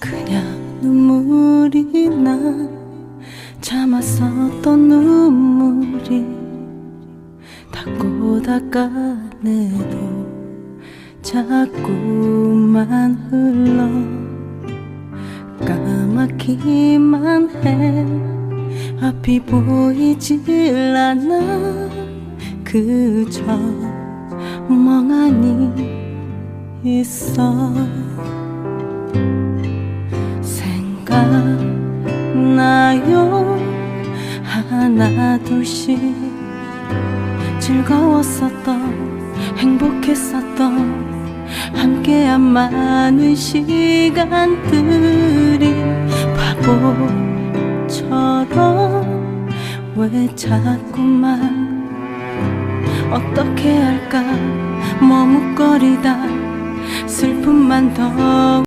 그냥 눈물이 나 참았었던 눈물이 닦고 닦아내도 자꾸만 흘러 까맣기만 해. 앞이 보이질 않아. 그저 멍하니 있어 생각나요. 하나 둘씩 즐거웠었던 행복했었던 함께한 많은 시간들이 바보처럼 왜 자꾸만 어떻게 할까. 머뭇거리다 슬픔만 더